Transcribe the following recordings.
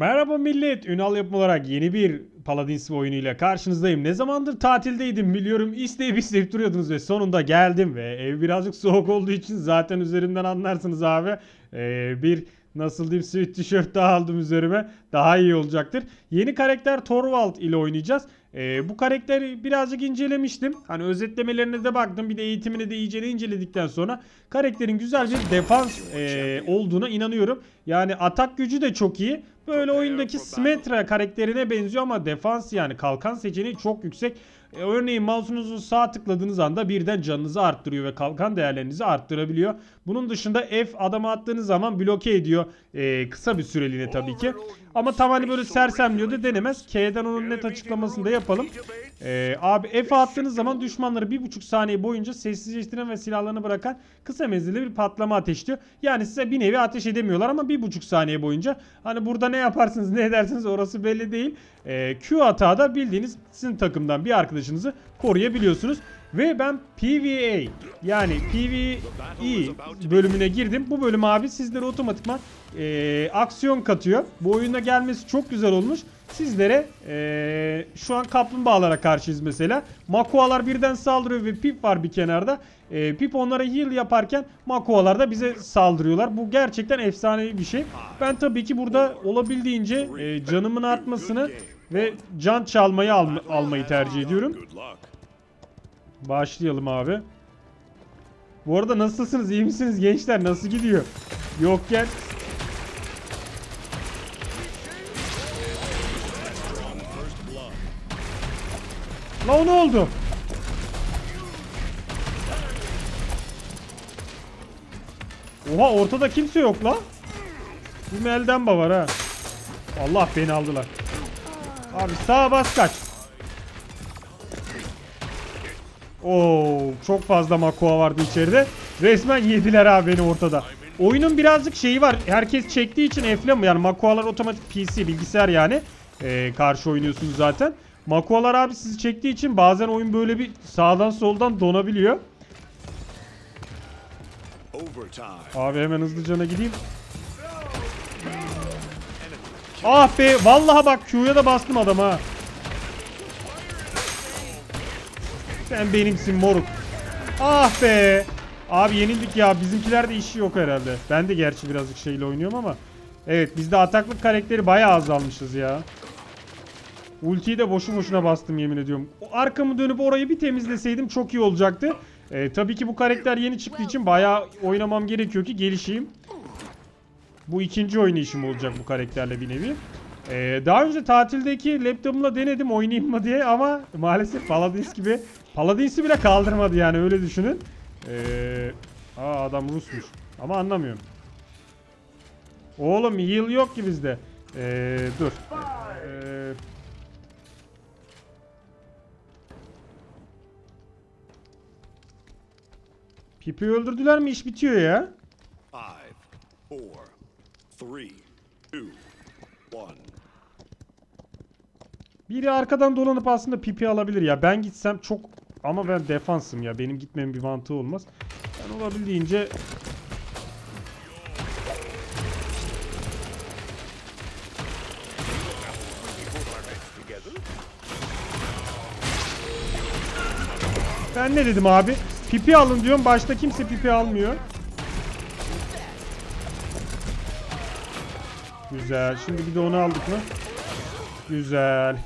Merhaba millet, Ünal yapım olarak yeni bir Paladins oyunuyla karşınızdayım. Ne zamandır tatildeydim biliyorum. İsteyip isteyip duruyordunuz ve sonunda geldim ve ev birazcık soğuk olduğu için zaten üzerimden anlarsınız abi. Ee, bir nasıl diyeyim sweat tişört daha aldım üzerime. Daha iyi olacaktır. Yeni karakter Torvald ile oynayacağız. Ee, bu karakteri birazcık incelemiştim. Hani özetlemelerine de baktım. Bir de eğitimini de iyice inceledikten sonra karakterin güzel bir defans e, olduğuna inanıyorum. Yani atak gücü de çok iyi. Böyle oyundaki Symmetra karakterine benziyor ama defans yani kalkan seçeneği çok yüksek. E, örneğin mouse'unuzu sağ tıkladığınız anda birden canınızı arttırıyor ve kalkan değerlerinizi arttırabiliyor. Bunun dışında F adama attığınız zaman bloke ediyor. E, kısa bir süreliğine tabii ki. Ama tam hani böyle sersemliyor da denemez. K'den onun net açıklamasını da yapalım. E, abi F attığınız zaman düşmanları bir buçuk saniye boyunca sessizleştiren ve silahlarını bırakan kısa menzilli bir patlama ateşliyor. Yani size bir nevi ateş edemiyorlar ama bir buçuk saniye boyunca. Hani burada ne yaparsınız ne edersiniz orası belli değil. E, Q hata da bildiğiniz sizin takımdan bir arkadaşınızı koruyabiliyorsunuz. Ve ben PvA yani PvE bölümüne girdim. Bu bölüm abi sizlere otomatikman e, aksiyon katıyor. Bu oyuna gelmesi çok güzel olmuş. Sizlere e, şu an kaplumbağalara karşıyız mesela. Makualar birden saldırıyor ve Pip var bir kenarda. E, Pip onlara heal yaparken Makualar da bize saldırıyorlar. Bu gerçekten efsanevi bir şey. Ben tabii ki burada olabildiğince e, canımın artmasını ve can çalmayı al- almayı tercih ediyorum. Başlayalım abi. Bu arada nasılsınız? İyi misiniz gençler? Nasıl gidiyor? Yokken La o ne oldu? Oha ortada kimse yok la. Bir Meldemba var ha. Allah beni aldılar. Abi sağa bas kaç. Oo çok fazla Makua vardı içeride. Resmen yediler abi beni ortada. Oyunun birazcık şeyi var. Herkes çektiği için Eflem yani Makualar otomatik PC bilgisayar yani. Ee, karşı oynuyorsunuz zaten. Makualar abi sizi çektiği için bazen oyun böyle bir sağdan soldan donabiliyor. Abi hemen hızlıcana gideyim. Ah be vallahi bak Q'ya da bastım adam Sen benimsin moruk. Ah be. Abi yenildik ya. Bizimkilerde işi yok herhalde. Ben de gerçi birazcık şeyle oynuyorum ama. Evet bizde ataklık karakteri bayağı azalmışız ya. Ultiyi de boşu boşuna bastım yemin ediyorum. Arkamı dönüp orayı bir temizleseydim çok iyi olacaktı. Ee, tabii ki bu karakter yeni çıktığı için bayağı oynamam gerekiyor ki gelişeyim. Bu ikinci oynayışım olacak bu karakterle bir nevi. Ee, daha önce tatildeki laptopumla denedim oynayayım mı diye ama maalesef Paladins gibi Paladins'i bile kaldırmadı yani öyle düşünün. Ee, aa adam Rusmuş ama anlamıyorum. Oğlum heal yok ki bizde. Ee, dur. Ee, Pipi öldürdüler mi iş bitiyor ya. Five. Biri arkadan dolanıp aslında pipi alabilir ya. Ben gitsem çok ama ben defansım ya. Benim gitmemin bir mantığı olmaz. Ben olabildiğince Ben ne dedim abi? Pipi alın diyorum. Başta kimse pipi almıyor. Güzel. Şimdi bir de onu aldık mı? Güzel.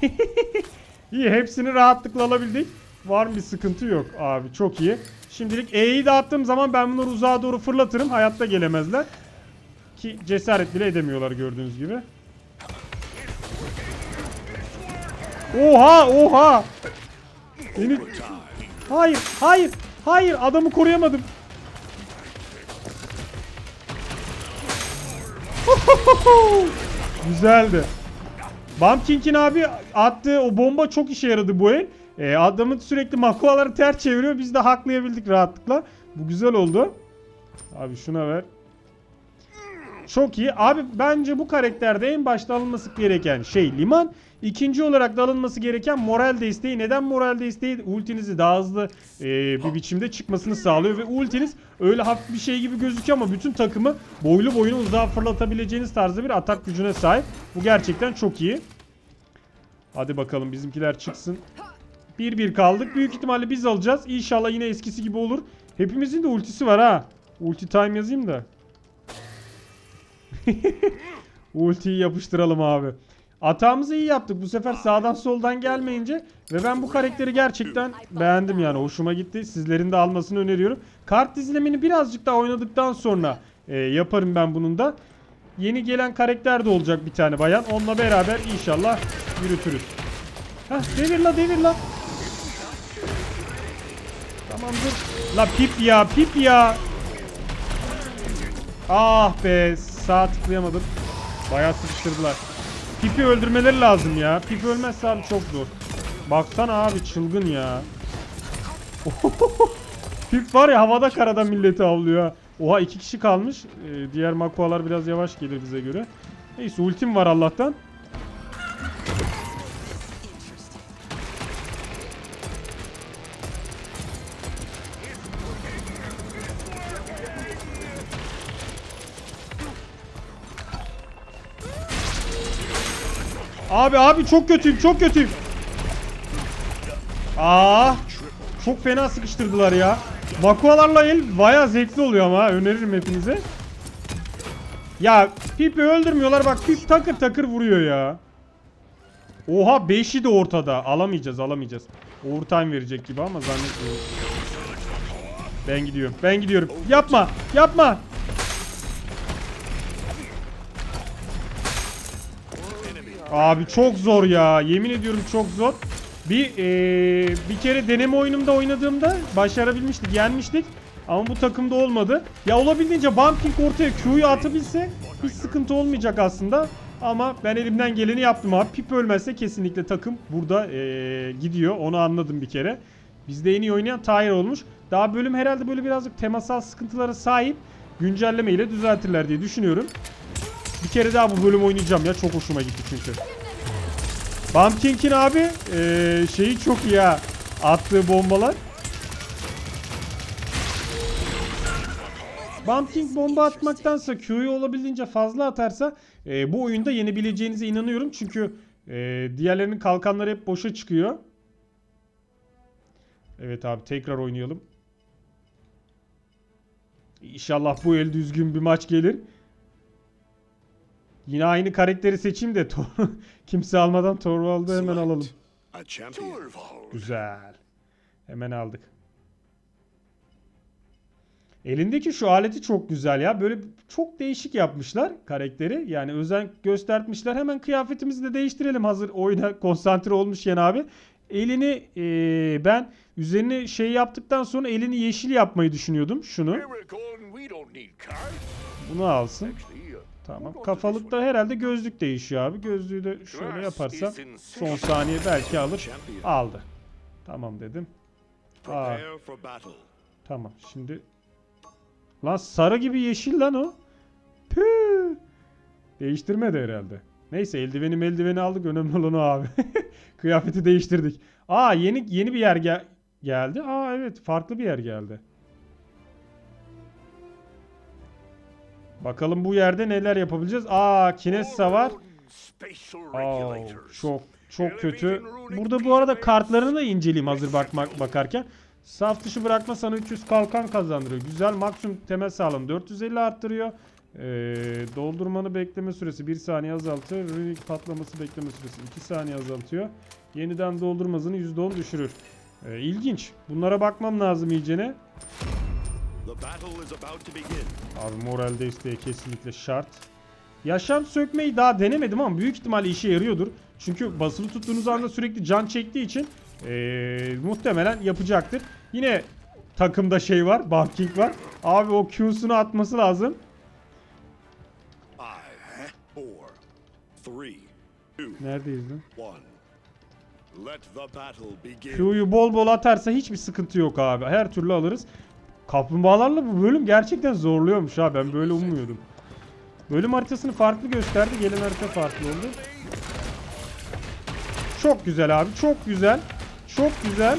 iyi hepsini rahatlıkla alabildik. Var mı bir sıkıntı yok abi çok iyi. Şimdilik E'yi de attığım zaman ben bunları uzağa doğru fırlatırım. Hayatta gelemezler. Ki cesaret bile edemiyorlar gördüğünüz gibi. Oha oha. Beni... Hayır hayır hayır adamı koruyamadım. Güzeldi. Bumpkink'in abi attığı o bomba çok işe yaradı bu el. Ee, adamın sürekli makuaları ters çeviriyor. Biz de haklayabildik rahatlıkla. Bu güzel oldu. Abi şuna ver. Çok iyi. Abi bence bu karakterde en başta alınması gereken şey liman. İkinci olarak da alınması gereken moral desteği. Neden moral desteği? Ultinizi daha hızlı e, bir biçimde çıkmasını sağlıyor ve ultiniz öyle hafif bir şey gibi gözüküyor ama bütün takımı boylu boyuna uzağa fırlatabileceğiniz tarzda bir atak gücüne sahip. Bu gerçekten çok iyi. Hadi bakalım bizimkiler çıksın. 1-1 kaldık. Büyük ihtimalle biz alacağız. İnşallah yine eskisi gibi olur. Hepimizin de ultisi var ha. Ulti time yazayım da. Ultiyi yapıştıralım abi. Atağımızı iyi yaptık. Bu sefer sağdan soldan gelmeyince ve ben bu karakteri gerçekten beğendim yani. Hoşuma gitti. Sizlerin de almasını öneriyorum. Kart dizilimini birazcık daha oynadıktan sonra e, yaparım ben bunun da. Yeni gelen karakter de olacak bir tane bayan. Onunla beraber inşallah yürütürüz. Heh devir la devir la. Tamamdır. La pip ya pip ya. Ah be sağ tıklayamadım. Bayağı sıkıştırdılar. Pipi öldürmeleri lazım ya. Pipi ölmezse abi çok zor. Baksana abi çılgın ya. Pip var ya havada karada milleti avlıyor. ha. Oha iki kişi kalmış. Ee, diğer makualar biraz yavaş gelir bize göre. Neyse ultim var Allah'tan. Abi abi çok kötüyüm çok kötüyüm. Aa, çok fena sıkıştırdılar ya. Makualarla el baya zevkli oluyor ama öneririm hepinize. Ya Pip'i öldürmüyorlar bak Pip takır takır vuruyor ya. Oha 5'i de ortada. Alamayacağız alamayacağız. Overtime verecek gibi ama zannetmiyorum. Ben gidiyorum. Ben gidiyorum. Yapma. Yapma. Abi çok zor ya. Yemin ediyorum çok zor. Bir eee, bir kere deneme oyunumda oynadığımda başarabilmiştik, yenmiştik. Ama bu takımda olmadı. Ya olabildiğince bumping ortaya Q'yu atabilse hiç sıkıntı olmayacak aslında. Ama ben elimden geleni yaptım abi. Pip ölmezse kesinlikle takım burada eee, gidiyor. Onu anladım bir kere. Bizde en iyi oynayan Tahir olmuş. Daha bölüm herhalde böyle birazcık temasal sıkıntılara sahip. Güncelleme ile düzeltirler diye düşünüyorum. Bir kere daha bu bölüm oynayacağım ya. Çok hoşuma gitti çünkü. Bumpkink'in abi eee, şeyi çok iyi ha. Attığı bombalar. Bumpking bomba atmaktansa Q'yu olabildiğince fazla atarsa eee, bu oyunda yenebileceğinize inanıyorum. Çünkü eee, diğerlerinin kalkanları hep boşa çıkıyor. Evet abi tekrar oynayalım. İnşallah bu el düzgün bir maç gelir. Yine aynı karakteri seçeyim de kimse almadan Torvald'ı hemen alalım. Güzel. Hemen aldık. Elindeki şu aleti çok güzel ya. Böyle çok değişik yapmışlar karakteri. Yani özen göstermişler. Hemen kıyafetimizi de değiştirelim hazır oyuna konsantre olmuşken abi. Elini eee, ben üzerine şey yaptıktan sonra elini yeşil yapmayı düşünüyordum. Şunu. Bunu alsın. Tamam. Kafalıkta herhalde gözlük değişiyor abi. Gözlüğü de şöyle yaparsam son saniye belki alır. Aldı. Tamam dedim. Aa, tamam. Şimdi Lan sarı gibi yeşil lan o. Püh. Değiştirmedi herhalde. Neyse eldiveni eldiveni aldık. Önemli olan o abi. Kıyafeti değiştirdik. Aa yeni yeni bir yer gel geldi. Aa evet farklı bir yer geldi. Bakalım bu yerde neler yapabileceğiz. Aa Kinessa var. Aa, çok çok kötü. Burada bu arada kartlarını da inceleyeyim hazır bakmak bakarken. Saf dışı bırakma sana 300 kalkan kazandırıyor. Güzel maksimum temel sağlam 450 arttırıyor. Ee, doldurmanı bekleme süresi 1 saniye azaltır. Runik patlaması bekleme süresi 2 saniye azaltıyor. Yeniden doldurma hızını %10 düşürür. Ee, ilginç. Bunlara bakmam lazım iyicene. Abi moral desteği kesinlikle şart. Yaşam sökmeyi daha denemedim ama büyük ihtimalle işe yarıyordur. Çünkü basılı tuttuğunuz anda sürekli can çektiği için eee, muhtemelen yapacaktır. Yine takımda şey var, Bumpking var. Abi o Q'sunu atması lazım. Neredeyiz lan? Q'yu bol bol atarsa hiçbir sıkıntı yok abi. Her türlü alırız. Kaplumbağalarla bu bölüm gerçekten zorluyormuş ha. Ben böyle ummuyordum. Bölüm haritasını farklı gösterdi. Gelen harita farklı oldu. Çok güzel abi. Çok güzel. Çok güzel.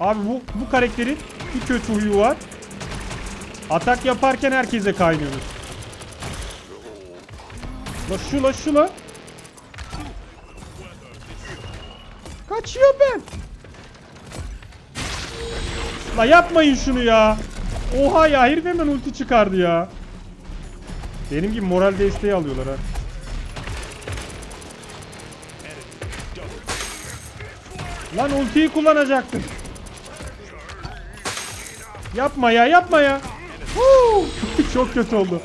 Abi bu bu karakterin bir kötü huyu var. Atak yaparken herkese kaynıyorsunuz. La şu la Kaçıyor ben. La yapmayın şunu ya. Oha ya herif hemen ulti çıkardı ya. Benim gibi moral desteği alıyorlar ha. Lan ultiyi kullanacaktım. Yapma ya yapma ya. Çok kötü oldu.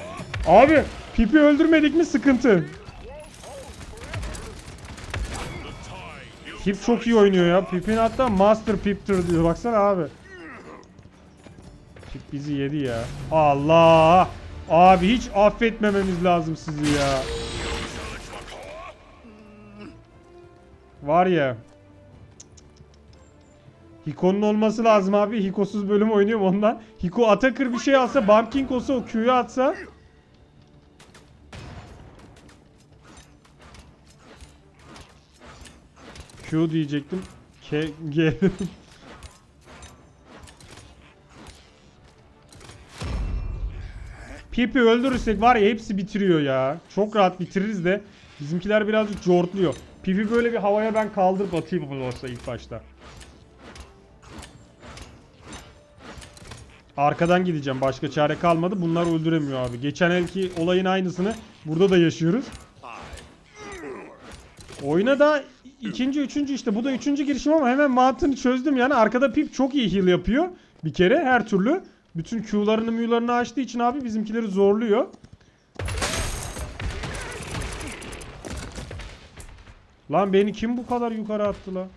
Abi Pipi öldürmedik mi sıkıntı. Pip çok iyi oynuyor ya. Pip'in hatta Master Pip'tir diyor. Baksana abi. Pip bizi yedi ya. Allah! Abi hiç affetmememiz lazım sizi ya. Var ya. Hiko'nun olması lazım abi. Hiko'suz bölüm oynuyorum ondan. Hiko Atakır bir şey alsa, Bump King olsa o Q'yu atsa. Q diyecektim. K, G. Pipi öldürürsek var ya hepsi bitiriyor ya. Çok rahat bitiririz de. Bizimkiler birazcık cortluyor. Pipi böyle bir havaya ben kaldırıp atayım olsa ilk başta. Arkadan gideceğim. Başka çare kalmadı. Bunlar öldüremiyor abi. Geçen elki olayın aynısını burada da yaşıyoruz. Oyuna da ikinci, üçüncü işte. Bu da üçüncü girişim ama hemen mantığını çözdüm yani. Arkada Pip çok iyi heal yapıyor. Bir kere her türlü. Bütün Q'larını M'larını açtığı için abi bizimkileri zorluyor. Lan beni kim bu kadar yukarı attı lan?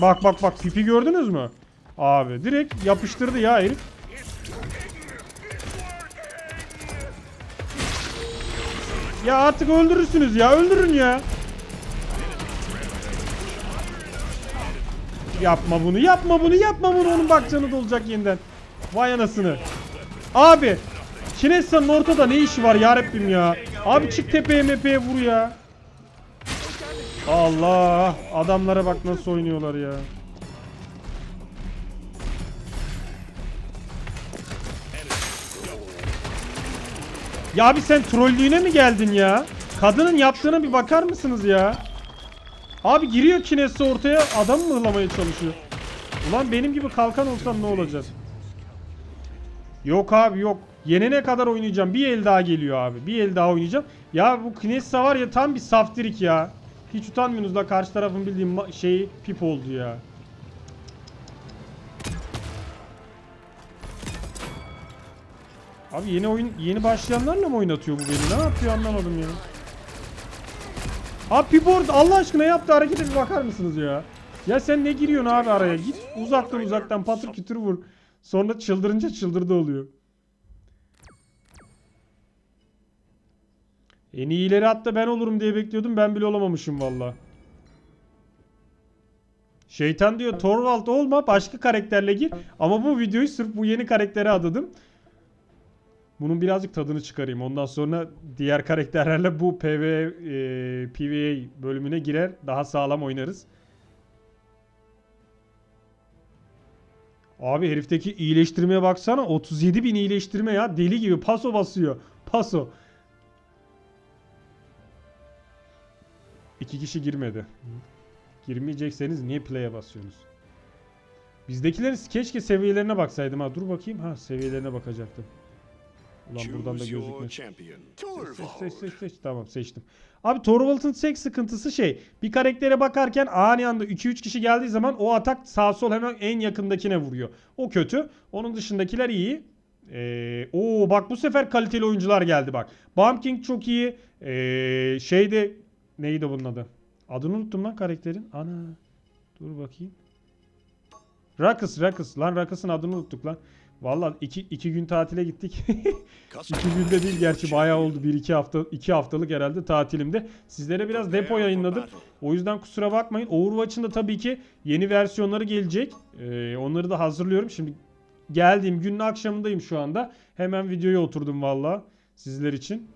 Bak bak bak Pip'i gördünüz mü? Abi direkt yapıştırdı ya herif. Ya artık öldürürsünüz ya öldürün ya. Yapma bunu yapma bunu yapma bunu onun bak canı dolacak yeniden. Vay anasını. Abi Kinessa'nın ortada ne işi var ya Rabbim ya. Abi çık tepeye mepeye vur ya. Allah adamlara bak nasıl oynuyorlar ya. Ya abi sen trollüğüne mi geldin ya? Kadının yaptığına bir bakar mısınız ya? Abi giriyor kinesi ortaya adam mı hırlamaya çalışıyor? Ulan benim gibi kalkan olsan ne olacak? Yok abi yok. Yenene kadar oynayacağım. Bir el daha geliyor abi. Bir el daha oynayacağım. Ya bu Knessa var ya tam bir saftirik ya. Hiç utanmıyorsunuz la karşı tarafın bildiğim şeyi pip oldu ya. Abi yeni oyun yeni başlayanlarla mı oynatıyor bu beni? Ne yapıyor anlamadım ya. Abi Pip orada Allah aşkına yaptı harekete bir bakar mısınız ya? Ya sen ne giriyorsun abi araya? Git uzaktan uzaktan patır kütür vur. Sonra çıldırınca çıldırdı oluyor. En iyileri hatta ben olurum diye bekliyordum. Ben bile olamamışım valla. Şeytan diyor Torvald olma başka karakterle gir. Ama bu videoyu sırf bu yeni karaktere adadım. Bunun birazcık tadını çıkarayım. Ondan sonra diğer karakterlerle bu PV, e, PvA bölümüne girer. Daha sağlam oynarız. Abi herifteki iyileştirmeye baksana. 37 bin iyileştirme ya. Deli gibi paso basıyor. Paso. İki kişi girmedi. Girmeyecekseniz niye play'e basıyorsunuz? Bizdekilerin keşke seviyelerine baksaydım ha. Dur bakayım. Ha seviyelerine bakacaktım. Ulan buradan da gözükmez. champion. Seç, seç, seç, seç. Tamam seçtim. Abi Torvald'ın tek sıkıntısı şey. Bir karaktere bakarken ani anda 2-3 kişi geldiği zaman o atak sağ sol hemen en yakındakine vuruyor. O kötü. Onun dışındakiler iyi. Ee, oo bak bu sefer kaliteli oyuncular geldi bak. Bomb King çok iyi. Ee, şeyde neydi bunun adı? Adını unuttum lan karakterin. Ana. Dur bakayım. Ruckus, Ruckus. Lan Ruckus'ın adını unuttuk lan. Vallahi iki, iki gün tatile gittik. İki günde değil gerçi bayağı oldu. Bir iki hafta iki haftalık herhalde tatilimde. Sizlere biraz depo yayınladım. O yüzden kusura bakmayın. Overwatch'ın da tabii ki yeni versiyonları gelecek. Ee, onları da hazırlıyorum. Şimdi geldiğim günün akşamındayım şu anda. Hemen videoya oturdum valla. sizler için.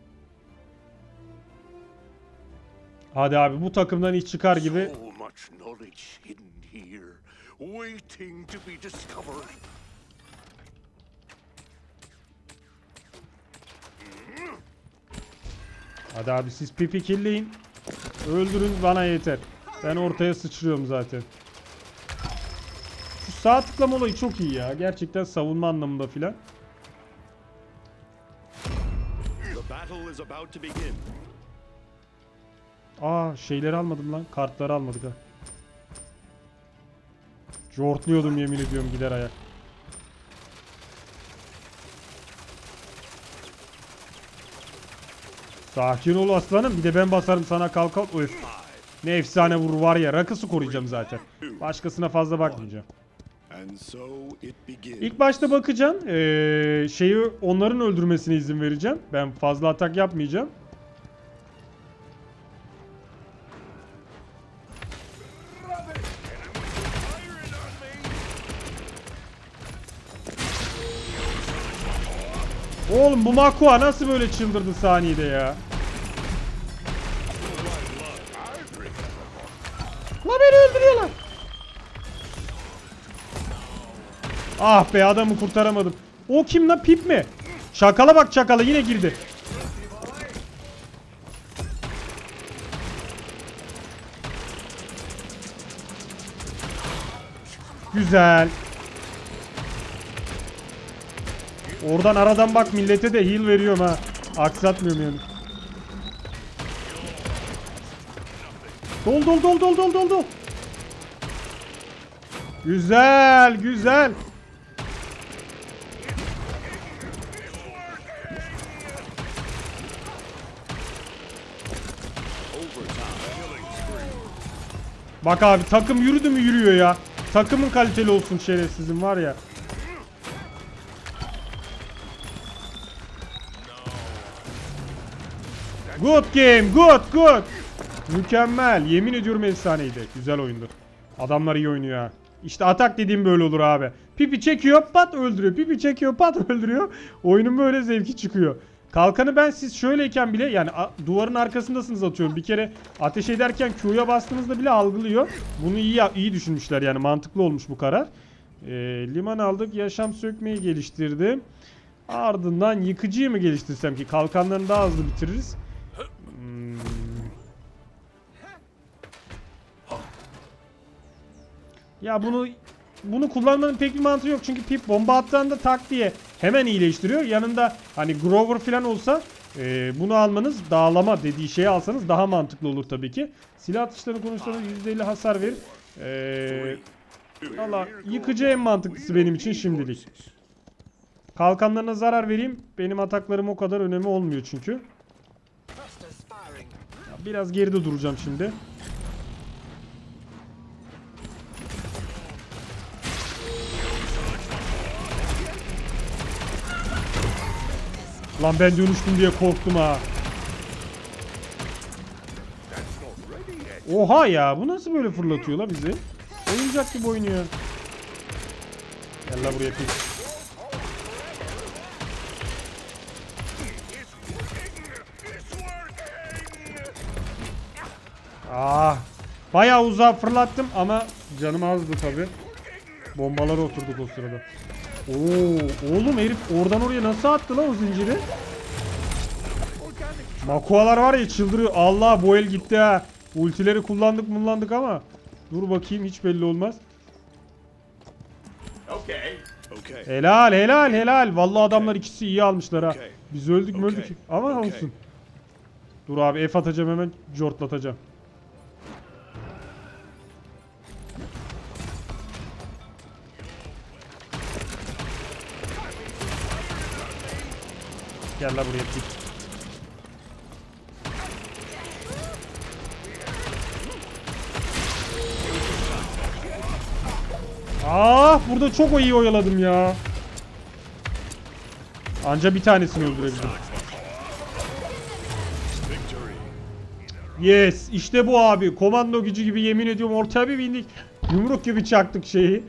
Hadi abi bu takımdan iş çıkar gibi. So much knowledge hidden here, waiting to be discovered. Hadi abi siz pipi killeyin. Öldürün bana yeter. Ben ortaya sıçrıyorum zaten. Şu sağ tıklama olayı çok iyi ya. Gerçekten savunma anlamında filan. Aa şeyleri almadım lan. Kartları almadık ha. Jortluyordum yemin ediyorum gider ayak. Sakin ol aslanım. Bir de ben basarım sana kalkan. Öf. Ne efsane vur var ya. Rakısı koruyacağım zaten. Başkasına fazla bakmayacağım. İlk başta bakacağım. Ee, şeyi onların öldürmesine izin vereceğim. Ben fazla atak yapmayacağım. Oğlum bu Makua nasıl böyle çıldırdı saniyede ya? La beni öldürüyorlar. Ah be adamı kurtaramadım. O kim lan pip mi? Çakala bak çakala yine girdi. Güzel. Oradan aradan bak millete de heal veriyorum ha. Aksatmıyorum yani. Dol dol dol dol dol dol dol. Güzel güzel. Bak abi takım yürüdü mü yürüyor ya. Takımın kaliteli olsun şerefsizim var ya. Good game, good, good. Mükemmel. Yemin ediyorum efsaneydi. Güzel oyundu. Adamlar iyi oynuyor ha. İşte atak dediğim böyle olur abi. Pipi çekiyor, pat öldürüyor. Pipi çekiyor, pat öldürüyor. Oyunun böyle zevki çıkıyor. Kalkanı ben siz şöyleyken bile yani duvarın arkasındasınız atıyorum. Bir kere ateş ederken Q'ya bastığınızda bile algılıyor. Bunu iyi iyi düşünmüşler yani mantıklı olmuş bu karar. Ee, liman aldık. Yaşam sökmeyi geliştirdim. Ardından yıkıcıyı mı geliştirsem ki kalkanlarını daha hızlı bitiririz. Ya bunu bunu kullanmanın pek bir mantığı yok çünkü Pip bomba attığında tak diye hemen iyileştiriyor. Yanında hani Grover falan olsa e, bunu almanız dağlama dediği şeyi alsanız daha mantıklı olur tabii ki. Silah atışlarını konuştuğunda %50 hasar verir. E, yıkıcı en mantıklısı benim için şimdilik. Kalkanlarına zarar vereyim. Benim ataklarım o kadar önemi olmuyor çünkü. Biraz geride duracağım şimdi. Lan ben dönüştüm diye korktum ha. Oha ya bu nasıl böyle fırlatıyor la bizi? Oyuncak gibi oynuyor. Gel la buraya pis. Ah. Bayağı uzağa fırlattım ama canım azdı tabi. Bombalara oturduk o sırada. Oo, oğlum herif oradan oraya nasıl attı lan o zinciri? Makualar var ya çıldırıyor. Allah bu el gitti ha. Ultileri kullandık kullandık ama. Dur bakayım hiç belli olmaz. Okay. Okay. Helal helal helal. Vallahi adamlar ikisi iyi almışlar ha. Biz öldük mü öldük. Ama olsun. Dur abi F atacağım hemen cortlatacağım. Gel la buraya pik. Ah burada çok iyi oyaladım ya. Anca bir tanesini öldürebildim. Yes işte bu abi. Komando gücü gibi yemin ediyorum ortaya bir bindik. Yumruk gibi çaktık şeyi.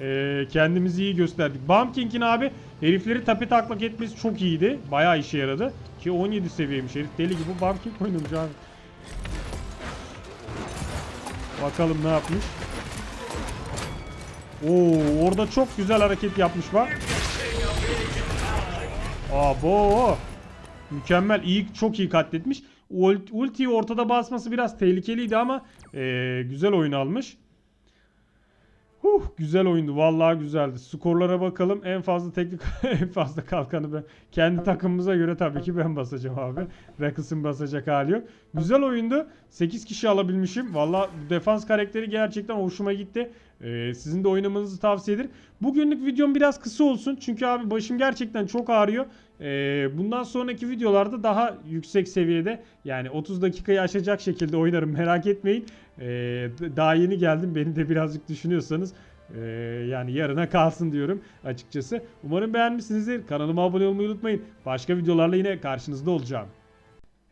Ee, kendimizi iyi gösterdik. Bump King'in abi herifleri tape taklak etmesi çok iyiydi. Bayağı işe yaradı. Ki 17 seviyeymiş herif. Deli gibi Bump King oynamış abi. Bakalım ne yapmış. Oo, orada çok güzel hareket yapmış bak. Abo. Mükemmel. iyi çok iyi katletmiş. Ult- Ultiyi ortada basması biraz tehlikeliydi ama eee, güzel oyun almış. Huh, güzel oyundu. Vallahi güzeldi. Skorlara bakalım. En fazla teknik en fazla kalkanı ben. Kendi takımımıza göre tabii ki ben basacağım abi. Rakıs'ın basacak hali yok. Güzel oyundu. 8 kişi alabilmişim. Vallahi bu defans karakteri gerçekten hoşuma gitti. Ee, sizin de oynamanızı tavsiye ederim. Bugünlük videom biraz kısa olsun. Çünkü abi başım gerçekten çok ağrıyor. Ee, bundan sonraki videolarda daha yüksek seviyede yani 30 dakikayı aşacak şekilde oynarım merak etmeyin. Ee, daha yeni geldim beni de birazcık düşünüyorsanız ee, yani yarına kalsın diyorum açıkçası. Umarım beğenmişsinizdir. Kanalıma abone olmayı unutmayın. Başka videolarla yine karşınızda olacağım.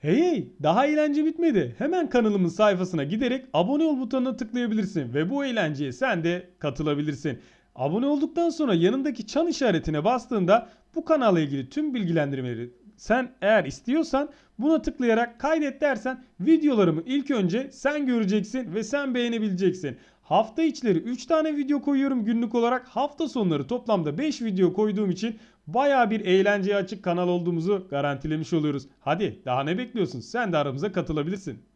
Hey daha eğlence bitmedi. Hemen kanalımın sayfasına giderek abone ol butonuna tıklayabilirsin ve bu eğlenceye sen de katılabilirsin. Abone olduktan sonra yanındaki çan işaretine bastığında bu kanalla ilgili tüm bilgilendirmeleri sen eğer istiyorsan buna tıklayarak kaydet dersen videolarımı ilk önce sen göreceksin ve sen beğenebileceksin. Hafta içleri 3 tane video koyuyorum günlük olarak. Hafta sonları toplamda 5 video koyduğum için baya bir eğlenceye açık kanal olduğumuzu garantilemiş oluyoruz. Hadi daha ne bekliyorsun? Sen de aramıza katılabilirsin.